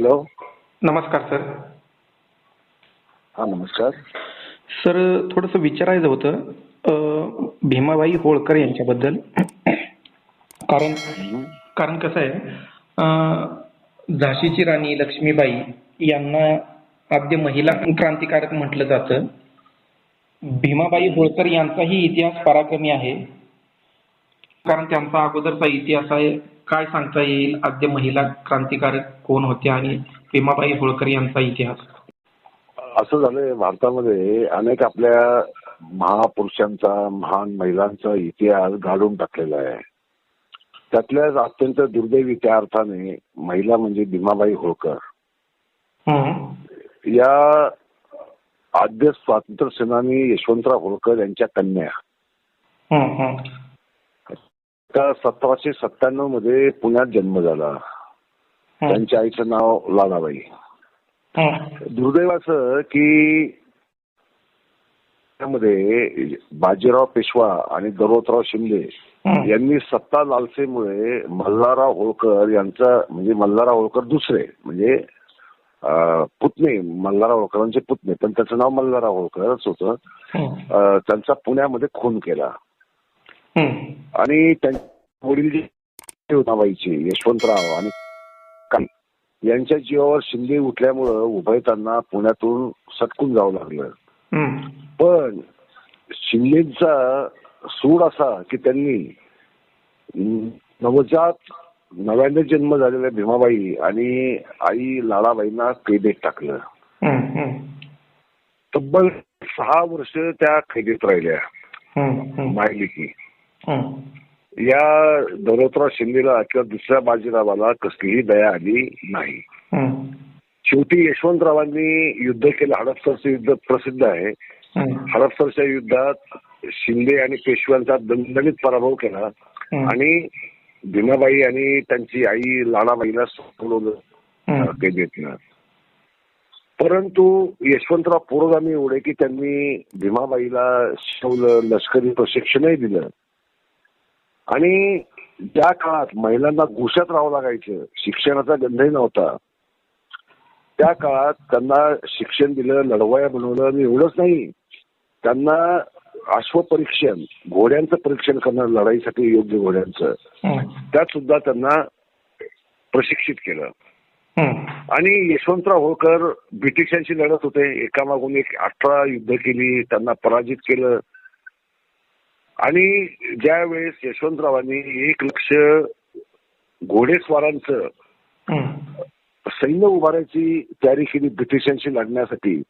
Hello नमस्कार sir. हा नमस्कार. सर थोडंसं विचारायचं होतं भीमाबाई होळकर यांच्याबद्दल. कारण कारण कसं आहे झाशीची राणी लक्ष्मीबाई यांना आद्य महिला क्रांतिकारक म्हटलं जातं. भीमाबाई होळकर यांचाही इतिहास पराक्रमी आहे. कारण त्यांचा अगोदरचा इतिहास आहे. काय सांगता येईल? आद्य महिला क्रांतिकारक कोण होत्या आणि भीमाबाई होळकर यांचा इतिहास? असं झालंय भारतामध्ये अनेक आपल्या महापुरुषांचा महान महिलांचा इतिहास घालून टाकलेला आहे. त्यातल्याच अत्यंत दुर्दैवी त्या अर्थाने महिला म्हणजे भीमाबाई होळकर. या आद्य स्वातंत्र्य सेनानी यशवंतराव होळकर यांच्या कन्या. त्या सतराशे सत्त्याण्णवमध्ये पुण्यात जन्म झाला. त्यांच्या आईचं नाव लालाबाई हम्म. दुर्दैव असं की त्यामध्ये बाजीराव पेशवा आणि दरोतराव शिंदे. यांनी सत्ता लालसेमुळे मल्हारराव होळकर यांचा म्हणजे मल्हारराव होळकर दुसरे म्हणजे पुतणे मल्हारराव होळकरांचे पुतणे पण त्याचं नाव मल्हारराव होळकरच होतं त्यांचा पुण्यामध्ये खून केला. आणि त्यांचे वडील जे यशवंतराव आणि यांच्या जीवावर शिंदे उठल्यामुळं उभयतांना पुण्यातून सटकून जावं लागलं. पण शिंदेचा सूड असा की त्यांनी नवजात नव्याने जन्म झालेल्या भीमाबाई आणि आई लाडाबाईंना कैदेत टाकलं. तब्बल सहा वर्ष त्या कैदेत राहिल्या हम्म. या दौलतराव शिंदेला किंवा दुसऱ्या बाजीरावाला कसलीही दया आली नाही. शेवटी यशवंतरावांनी युद्ध केलं हडपसरचं युद्ध प्रसिद्ध आहे. हडपसरच्या युद्धात शिंदे आणि पेशव्यांचा दणदणीत पराभव केला. आणि भीमाबाई आणि त्यांची आई लाडाबाईला सोडवलं. कैदेतनं परंतु यशवंतराव पुरोगामी एवढे की त्यांनी भीमाबाईला शिकवलं लष्करी प्रशिक्षणही दिलं आणि ज्या काळात महिलांना गुशात राहावं लागायचं शिक्षणाचा गंधही नव्हता त्या काळात त्यांना शिक्षण दिलं लढवाया बनवलं आणि एवढंच नाही त्यांना अश्वपरीक्षण घोड्यांचं परीक्षण करणं लढाईसाठी योग्य घोड्यांचं. त्यात सुद्धा त्यांना प्रशिक्षित केलं. आणि यशवंतराव होळकर ब्रिटिशांशी लढत होते एकामागून एक अठरा युद्ध केली त्यांना पराजित केलं आणि ज्या वेळेस यशवंतरावांनी एक लक्ष घोडेस्वारांचं. सैन्य उभारायची तयारी केली ब्रिटिशांशी लढण्यासाठी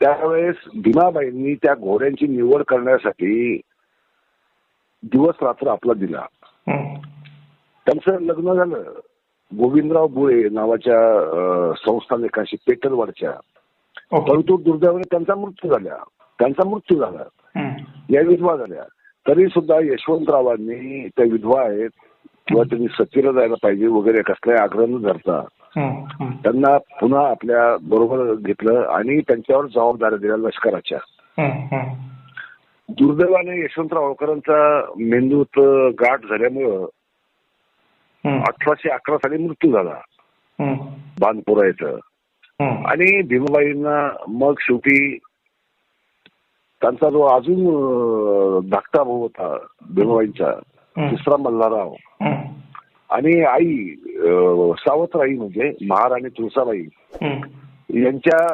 त्यावेळेस भीमाबाईंनी त्या घोड्यांची निवड करण्यासाठी दिवस रात्र आपला दिला. त्यांचं लग्न झालं गोविंदराव बुळे नावाच्या संस्थानिकांशी पेटरवाडच्या ओके. परंतु दुर्दैवाने त्यांचा मृत्यू झाला त्यांचा मृत्यू झाला. या विधवा झाल्या तरी सुद्धा यशवंतरावांनी त्या विधवा आहेत किंवा त्यांनी सतीला जायला पाहिजे वगैरे कसलाही आग्रह न धरता. त्यांना पुन्हा आपल्या बरोबर घेतलं आणि त्यांच्यावर जबाबदाऱ्या दिल्या लष्कराच्या. दुर्दैवाने यशवंतराव होळकरांचा मेंदूत गाठ झाल्यामुळं. अठराशे अकरा साली मृत्यू झाला. बानपुरा इथं. आणि भीमाबाईंना मग शेवटी त्यांचा जो अजून धाकटा भाऊ होता भीमाबाईंचा हम्म. दुसरा मल्हारराव. आणि आई अं, सावत्रआई म्हणजे महाराणी तुळसाबाई. यांच्या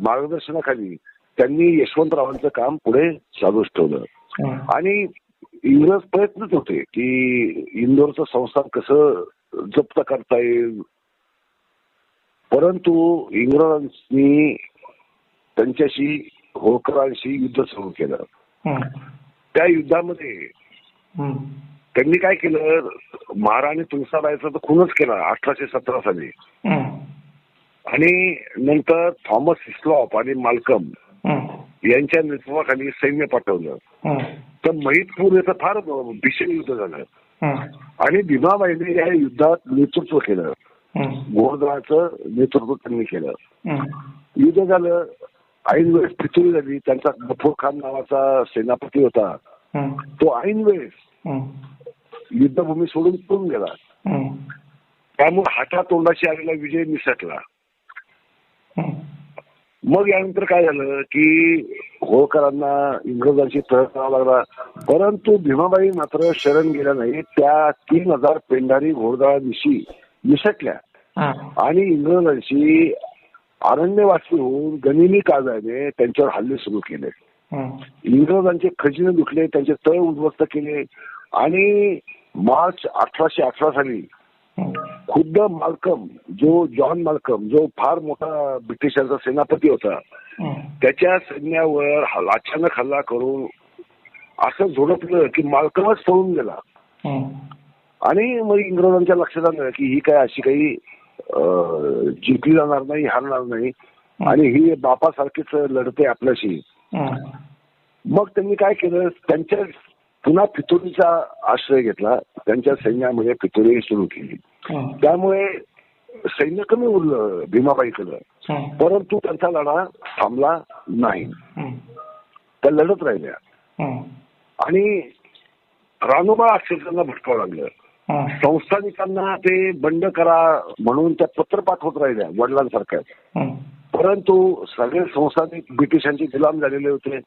मार्गदर्शनाखाली त्यांनी यशवंतरावांचं काम पुढे चालूच ठेवलं. आणि इंग्रज प्रयत्नच होते की इंदोरचं संस्थान कसं जप्त करता येईल परंतु इंग्रजांनी त्यांच्याशी होळकरांशी युद्ध सुरू केलं. त्या युद्धामध्ये. त्यांनी काय केलं महाराणी तुळसाबाईचा तर खूनच केला अठराशे सतरा साली. आणि नंतर थॉमस हिस्लॉप आणि मालकम. यांच्या नेतृत्वाखाली सैन्य पाठवलं. तर महितपूर इथं फार भीषण युद्ध झालं. आणि भीमाबाईंनी या युद्धात नेतृत्व केलं. घोडदळाचं नेतृत्व त्यांनी केलं. युद्ध झालं ऐन वेळेस फितुरी झाली त्यांचा गफूर खान नावाचा सेनापती होता. तो ऐन वेळेस. युद्धभूमी सोडून पळून गेला. त्यामुळे हातातोंडाशी आलेला विजय निसटला. मग यानंतर काय झालं की होळकरांना इंग्रजांची तह करावा लागला परंतु भीमाबाई मात्र शरण गेल्या नाही त्या तीन हजार पेंढारी घोडदळांशी निसटल्या. आणि इंग्रजांशी अरण्यवासी होऊन गनिमी काव्याने त्यांच्यावर हल्ले सुरू केले. इंग्रजांचे खजिने दुखले त्यांचे तळ उद्ध्वस्त केले आणि मार्च अठराशे अठरा साली. खुद्द माल्कम जो जॉन माल्कम जो फार मोठा ब्रिटिशांचा सेनापती होता. त्याच्या सैन्यावर अचानक हल्ला करून असं झोडपलं की माल्कमच पळून गेला. आणि मग इंग्रजांच्या लक्षात आलं की ही काय अशी काही जिंकली जाणार नाही हारणार नाही आणि ही बापासारखीच लढते आपल्याशी. मग त्यांनी काय केलं त्यांच्या पुन्हा फितुरीचा आश्रय घेतला त्यांच्या सैन्यामध्ये फितुरी सुरू केली. त्यामुळे सैन्य कमी उरलं भीमाबाईकडं हं. परंतु त्यांचा लढा थांबला नाही. त्या लढत राहिल्या. आणि रानोबा अक्षरशांना भटकावं लागलं. संस्थानिकांना ते बंड करा म्हणून त्या पत्र पाठवत राहिल्या वडिलांसारख्या. परंतु सगळे संस्थानिक ब्रिटिशांचे गुलाम झालेले होते.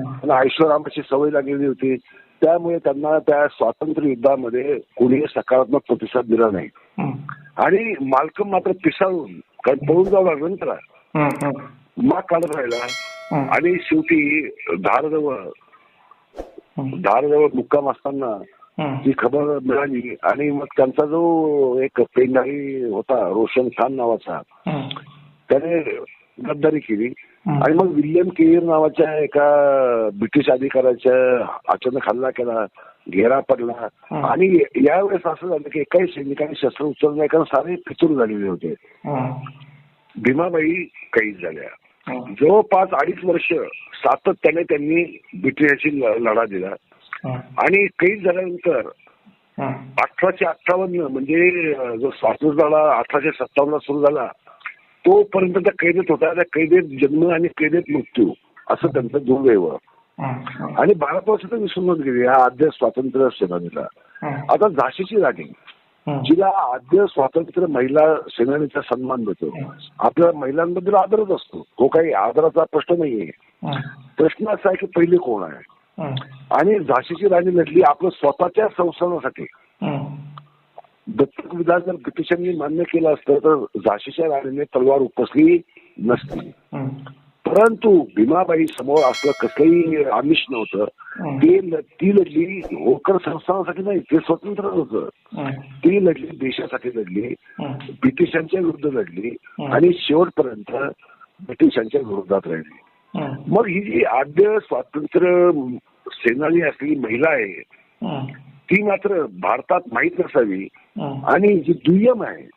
त्यांना ऐश्वरामाची सवय लागलेली होती त्यामुळे त्यांना त्या स्वातंत्र्य युद्धामध्ये कोणी सकारात्मक प्रतिसाद दिला नाही. आणि मालकम मात्र पिसाळून कारण पळून जावं लागलं त्याला. माग काढत राहिला. आणि शेवटी धारजवळ. धारजवळ मुक्काम असताना. ती खबर मिळाली आणि मग त्यांचा जो एक पेंढारी होता रोशन खान नावाचा. त्याने गद्दारी केली. आणि मग विल्यम केर नावाच्या एका ब्रिटिश अधिकाऱ्याच्या अचानक हल्ला केला घेरा पडला. आणि यावेळेस असं झालं की एकाही सैनिकांनी शस्त्र उचललं नाही कारण सारे फितूर झालेले होते. भीमाबाई कैद झाल्या. जवळपास अडीच वर्ष सातत्याने त्यांनी ब्रिटिशांशी लढा दिला. आणि कैद झाल्यानंतर हं. अठराशे अठ्ठावन्न म्हणजे जो स्वातंत्र्य लढा अठराशे सत्तावन्न सुरू झाला तोपर्यंत त्या कैदेत होता त्या कैदेत जन्म आणि कैदेत मृत्यू असं त्यांचं दुर्दैव हं. आणि भारत वर्ष तर विसरूनच गेली या आद्य स्वातंत्र्य सेनानीला हं. आता झाशीची राणी हं. जिला आद्य स्वातंत्र्य महिला सेनानीचा सन्मान मिळतो आपल्या महिलांबद्दल आदरच असतो हो काही आदराचा प्रश्न नाहीये हं. प्रश्न असा आहे की पहिले कोण आहे हं. आणि झाशीची राणी लढली आपलं स्वतःच्या संस्थानासाठी. दत्तक विधान जर ब्रिटिशांनी मान्य केलं असतं तर झाशीच्या राणीने तलवार उपसली नसती. परंतु भीमाबाई समोर असलं कसलंही आमिष नव्हतं. ते ती लढली होळकर संस्थानासाठी नाही ते स्वतंत्र होतं. ती लढली देशासाठी लढली. ब्रिटिशांच्या विरुद्ध लढली. आणि शेवटपर्यंत ब्रिटिशांच्या विरोधात राहिली. मग ही जी आद्य स्वातंत्र्य सेनानी असलेली महिला आहे. ती मात्र भारतात माहीत नसावी. आणि जी दुय्यम आहे.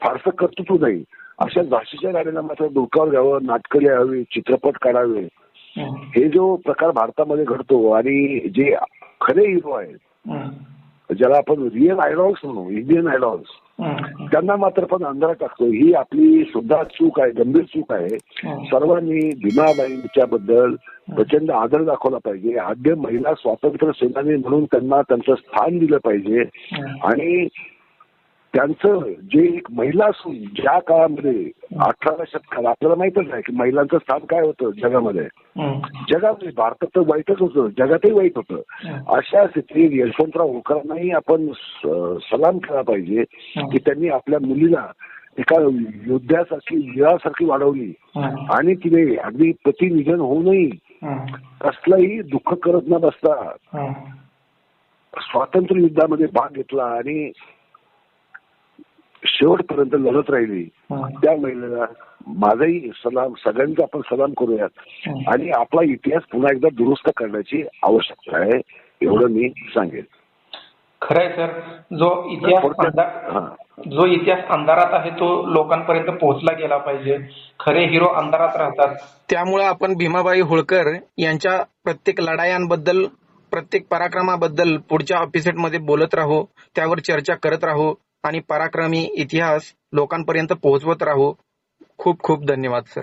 फारसं कर्तृत्व नाही अशा झाशीच्या गाड्यांना मात्र डोक्यावर घ्यावं नाटकं लिहावी चित्रपट काढावे हं. जो प्रकार भारतामध्ये घडतो आणि जे खरे हिरो आहेत. ज्याला आपण रिअल आयडॉल्स म्हणू इंडियन आयडॉल्स. त्यांना मात्र पण अंधारात टाकतो ही आपली सुद्धा चूक आहे गंभीर चूक आहे. हं. सर्वांनी भीमाबाईंच्या बद्दल प्रचंड आदर दाखवला पाहिजे. आद्य महिला स्वातंत्र्य सेनानी म्हणून त्यांना त्यांचं स्थान दिलं पाहिजे. आणि त्यांचं जे एक महिला असून ज्या काळामध्ये अठराव्या शतकात आपल्याला माहितच आहे की महिलांचं स्थान काय होतं जगामध्ये. जगामध्ये भारतात तर वाईटच होतं जगातही वाईट होतं. अशा स्थितीत यशवंतराव होळकरांनाही आपण सलाम केला पाहिजे. की त्यांनी आपल्या मुलीला एका योद्ध्यासारखी वीरासारखी वाढवली. आणि तिने अगदी पती निधन होऊनही. कसलाही दुःख करत न बसता. स्वातंत्र्य युद्धामध्ये भाग घेतला आणि शेवटपर्यंत लढत राहिली. त्या महिलेला माझाही सलाम सगळ्यांचा आपण सलाम करूयात. आणि आपला इतिहास पुन्हा एकदा दुरुस्त करण्याची आवश्यकता आहे एवढं मी सांगेन. खरंय सर. जो इतिहास. जो इतिहास अंधारात आहे तो लोकांपर्यंत पोहोचला गेला पाहिजे. खरे हिरो अंधारात राहतात. त्यामुळे आपण भीमाबाई होळकर यांच्या प्रत्येक लढायांबद्दल प्रत्येक पराक्रमाबद्दल पुढच्या एपिसोडमध्ये बोलत राहू त्यावर चर्चा करत राहू. आणि पराक्रमी इतिहास लोकांपर्यंत पोहोचवत राहू. खूप खूप धन्यवाद सर.